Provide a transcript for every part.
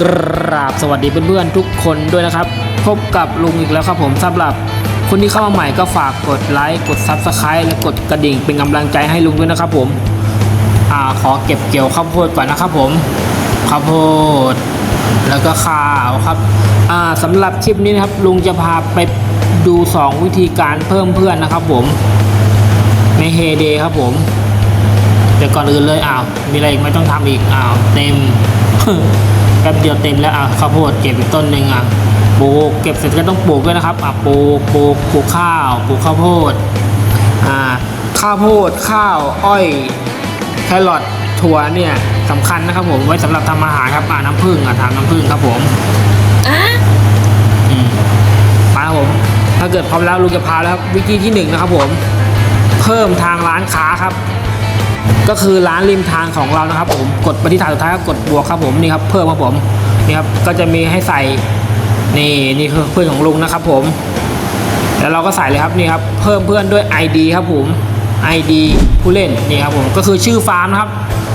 สวัสดีเพื่อนๆทุกคนด้วยนะครับ พบกับลุงอีกแล้วครับผมสำหรับคนที่เข้ามาใหม่ก็ฝากกดไลค์กด Subscribe และกดกระดิ่งเป็นกำลังใจให้ลุงด้วยนะครับผมอ่าขอเก็บเกี่ยวข้าวโพดก่อนนะครับผมข้าวโพดแล้วก็ข้าวครับอ่าสำหรับคลิปนี้นะครับลุงจะพาไปดู 2 วิธีการเพิ่มเพื่อนนะครับผมในเฮเดครับผมแต่ก่อนอื่นเลยอ้าวมีอะไรอีกไม่ต้องทำอีกอ้าวเต็ม แป๊บเดียวเต็มแล้วอะข้าวโพดเก็บอีกต้นหนึ่งอะปลูกเก็บเสร็จก็ต้องปลูกด้วยนะครับอะปลูกปลูกปลูกข้าวปลูกข้าวโพดอ่าข้าวโพดข้าวอ้อยแครอทถั่วเนี่ยสำคัญนะครับผมไว้สำหรับทำอาหารครับอ่าน้ำผึ้งอะทำน้ำผึ้งครับผมอืมมาครับผมถ้าเกิดพร้อมแล้วลุงจะพาแล้วครับวิธีที่หนึ่งนะครับผม เพิ่มทางร้านค้าครับ ก็คือร้านริมทางของเรานะครับ ผมกดไปที่ฐานสุดท้ายก็กดบวกครับผมนี่ครับเพิ่มครับผมนี่ครับก็จะมีให้ใส่นี่นี่คือเพื่อนของลุงนะครับ ผม แล้วเราก็ใส่เลยครับนี่ครับเพิ่มเพื่อนด้วย ID ครับผม ID ผู้เล่นนี่ครับผมก็คือชื่อฟาร์มนะครับ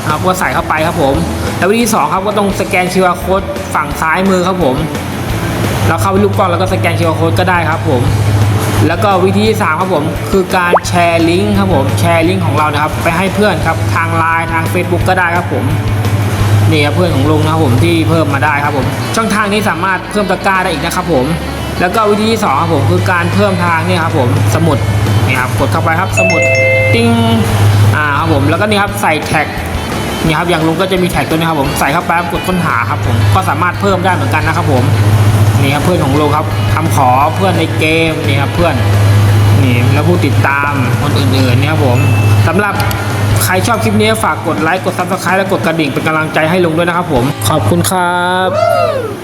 ครับก็ใส่เข้าไปครับผมแล้ววิธีสองครับก็ต้องสแกน QR code ฝั่งซ้ายมือครับผมเราเข้าไปรูปกล้องแล้วก็สแกน QR code ก็ได้ครับผม แล้วก็วิธีที่สามครับผมคือการแชร์ลิงก์ครับผมแชร์ลิงก์ของเรานะครับไปให้เพื่อนครับทางไลน์ทาง Facebook ก็ได้ครับผมนี่ครับเพื่อนของลุงนะครับผมที่เพิ่มมาได้ครับผมช่องทางนี้สามารถเพิ่มตะกร้าได้อีกนะครับผมแล้วก็วิธีที่สองครับผมคือการเพิ่มทางนี่ครับผมสมุดนี่ครับกดเข้าไปครับสมุดติ้งอ่าครับผมแล้วก็นี่ครับใส่แท็กนี่ครับอย่างลุงก็จะมีแท็กตัวนี้ครับผมใส่เข้าไปกดค้นหาครับผมก็สามารถเพิ่มได้เหมือนกันนะครับผม นี่ครับเพื่อนของลุงครับทำขอเพื่อนในเกมนี่ครับเพื่อนนี่แล้วผู้ติดตามคนอื่นๆนี่ครับผมสำหรับใครชอบคลิปนี้ฝากกดไลค์กดซับสไครต์และกดกระดิ่งเป็นกำลังใจให้ลุงด้วยนะครับผม ขอบคุณครับ